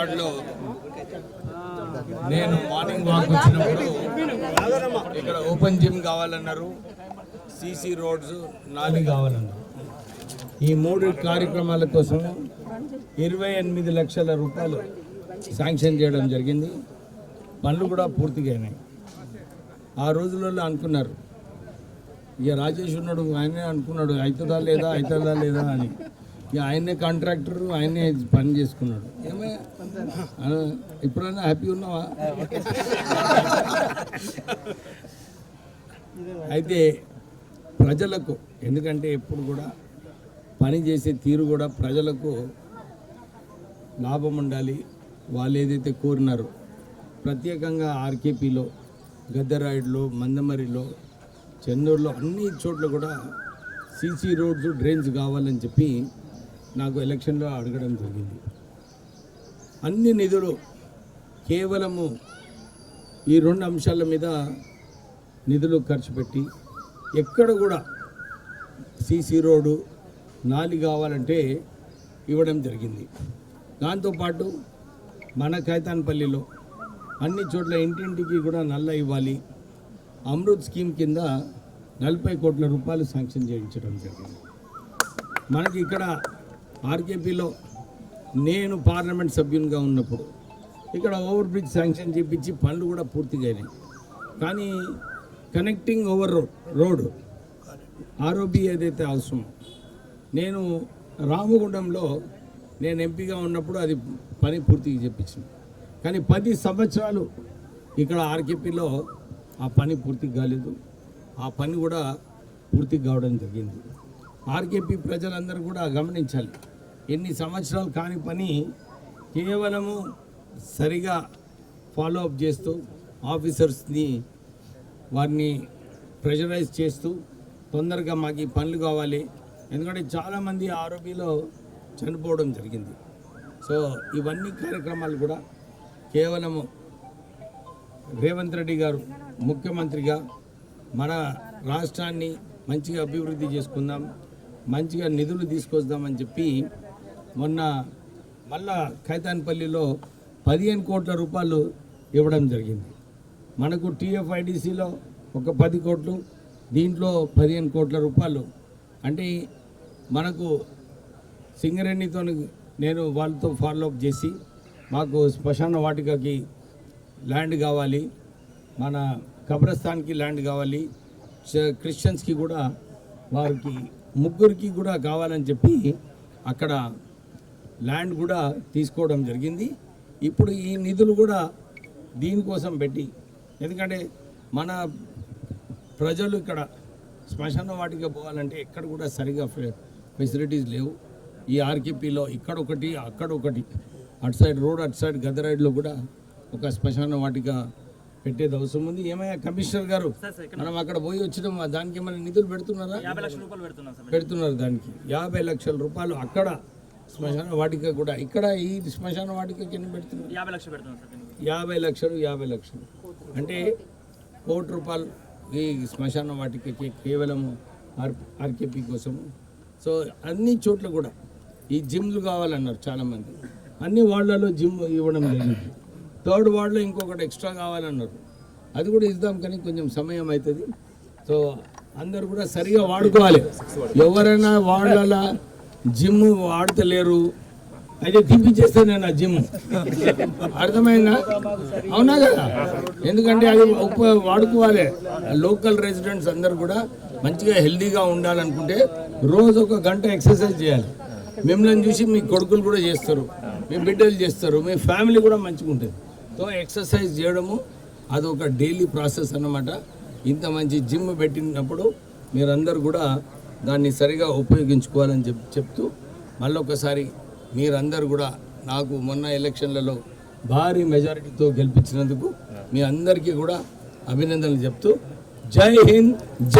వార్డులో నేను morning walk వచ్చినప్పుడు ఇక్కడ ఓపెన్ జిమ్ కావాలన్నారు సీసీ రోడ్స్ నాలుగు కావాలన్నారు. ఈ మూడు కార్యక్రమాల కోసం ఇరవై ఎనిమిది లక్షల రూపాయలు శాంక్షన్ చేయడం జరిగింది. పనులు కూడా పూర్తిగా ఆ రోజులలో అనుకున్నారు ఇక రాజేష్ ఉన్నాడు ఆయనే అనుకున్నాడు అవుతుందా లేదా అవుతుందా లేదా అని. ఆయనే కాంట్రాక్టర్ ఆయనే పని చేసుకున్నాడు. ఏమే? ఇప్పుడైనా హ్యాపీ ఉన్నావా? అయితే ప్రజలకు ఎందుకంటే ఎప్పుడు కూడా పని చేసే తీరు కూడా ప్రజలకు లాభం ఉండాలి. వాళ్ళు ఏదైతే కోరినారో ప్రత్యేకంగా ఆర్కేపీలో గద్దరాయుడులో మందమరిలో చెన్నూరులో అన్ని చోట్ల కూడా సీసీ రోడ్స్ డ్రైన్స్ కావాలని చెప్పి నాకు ఎలక్షన్లో అడగడం జరిగింది. అన్ని నిధులు కేవలము ఈ రెండు అంశాల మీద నిధులు ఖర్చు పెట్టి ఎక్కడ కూడా సీసీ రోడ్డు నాలి కావాలంటే ఇవ్వడం జరిగింది. దాంతోపాటు మన కైతాన్పల్లిలో అన్ని చోట్ల ఇంటింటికి కూడా నల్ల ఇవ్వాలి. అమృత్ స్కీమ్ కింద నలభై కోట్ల రూపాయలు శాంక్షన్ చేయించడం జరిగింది. మనకి ఇక్కడ ఆర్కేపీలో నేను పార్లమెంట్ సభ్యునిగా ఉన్నప్పుడు ఇక్కడ ఓవర్ బ్రిడ్జ్ శాంక్షన్ చేయించి పనులు కూడా పూర్తిగా అయినాయి. కానీ connecting over road road ROB ఏదైతే అవసరమో నేను రామగుండంలో నేను ఎంపీగా ఉన్నప్పుడు అది పని పూర్తిగా చెప్పించింది కానీ పది సంవత్సరాలు ఇక్కడ ఆర్కేపీలో ఆ పని పూర్తి కాలేదు. ఆ పని కూడా పూర్తి కావడం జరిగింది. ఆర్కేపీ ప్రజలందరూ కూడా గమనించాలి. ఎన్ని సంవత్సరాలు కాని పని కేవలము సరిగా ఫాలో అప్ చేస్తూ ఆఫీసర్స్ని వారిని ప్రెషరైజ్ చేస్తూ తొందరగా మాకు ఈ పనులు కావాలి. ఎందుకంటే చాలామంది ఆరోగ్యలో చనిపోవడం జరిగింది. సో ఇవన్నీ కార్యక్రమాలు కూడా కేవలము రేవంత్ రెడ్డి గారు ముఖ్యమంత్రిగా మన రాష్ట్రాన్ని మంచిగా అభివృద్ధి చేసుకుందాం. మంచిగా నిధులు తీసుకొద్దామని చెప్పి మొన్న మళ్ళా ఖైతాన్పల్లిలో పదిహేను కోట్ల రూపాయలు ఇవ్వడం జరిగింది. మనకు టీఎఫ్ఐడిసిలో ఒక పది కోట్లు దీంట్లో పదిహేను కోట్ల రూపాయలు. అంటే మనకు సింగరేణితో నేను వాళ్ళతో ఫాలోఅప్ చేసి మాకు శ్మశాన వాటికకి ల్యాండ్ కావాలి మన కబ్రస్థాన్కి ల్యాండ్ కావాలి క్రిస్టియన్స్కి కూడా వారికి ముగ్గురికి కూడా కావాలని చెప్పి అక్కడ ల్యాండ్ కూడా తీసుకోవడం జరిగింది. ఇప్పుడు ఈ నిధులు కూడా దీనికోసం పెట్టి ఎందుకంటే మన ప్రజలు ఇక్కడ శ్మశాన వాటికి పోవాలంటే ఎక్కడ కూడా సరిగా ఫె- ఫెసిలిటీస్ లేవు. ఈ ఆర్కేపీలో ఇక్కడ ఒకటి అక్కడ ఒకటి అటు సైడ్ రోడ్ అటు సైడ్ గదరైడ్లో కూడా ఒక శ్మశాన వాటిక పెట్టేది అవసరం ఉంది. ఏమయ్యా కమిషనర్ గారు మనం అక్కడ పోయి వచ్చినాం దానికి ఏమైనా నిధులు పెడుతున్నారా? యాభై లక్షల రూపాయలు పెడుతున్నాం సార్. పెడుతున్నారు దానికి. యాభై లక్షల రూపాయలు అక్కడ శ్మశాన వాటిక కూడా ఇక్కడ ఈ శ్మశాన వాటికకి ఎన్ని పెడుతున్నారు. యాభై లక్షలు. యాభై లక్షలు అంటే కోటి రూపాయలు ఈ శ్మశాన వాటికకి కేవలం ఆర్ ఆర్కేపీ కోసము. సో అన్ని చోట్ల కూడా ఈ జిమ్లు కావాలన్నారు చాలామంది. అన్ని వార్డులలో జిమ్ ఇవ్వడం జరిగింది థర్డ్ వార్డులో ఇంకొకటి ఎక్స్ట్రా కావాలన్నారు. అది కూడా ఇద్దాం కానీ కొంచెం సమయం అవుతుంది సో అందరు కూడా సరిగా వాడుకోవాలి. ఎవరైనా వార్డులలో జిమ్ వాడతలేరు. అయితే తీపిచ్చేస్తే నేను ఆ జిమ్. అర్థమైందా? అవునా కదా? ఎందుకంటే అది వాడుకోవాలి. లోకల్ రెసిడెంట్స్ అందరు కూడా మంచిగా హెల్దీగా ఉండాలనుకుంటే రోజు ఒక గంట ఎక్సర్సైజ్ చేయాలి. మిమ్మల్ని చూసి మీ కొడుకులు కూడా చేస్తారు. మీ బిడ్డలు చేస్తారు. మీ ఫ్యామిలీ కూడా మంచిగా ఉంటుంది సో ఎక్సర్సైజ్ చేయడము అది ఒక డైలీ ప్రాసెస్ అన్నమాట. ఇంత మంచి జిమ్ పెట్టినప్పుడు మీరందరూ కూడా దాన్ని సరిగా ఉపయోగించుకోవాలని చెప్ చెప్తూ మళ్ళొకసారి మీరందరూ కూడా నాకు మొన్న ఎలక్షన్లలో భారీ మెజారిటీతో గెలిపించినందుకు మీ అందరికీ కూడా అభినందనలు చెప్తూ జై హింద్ జై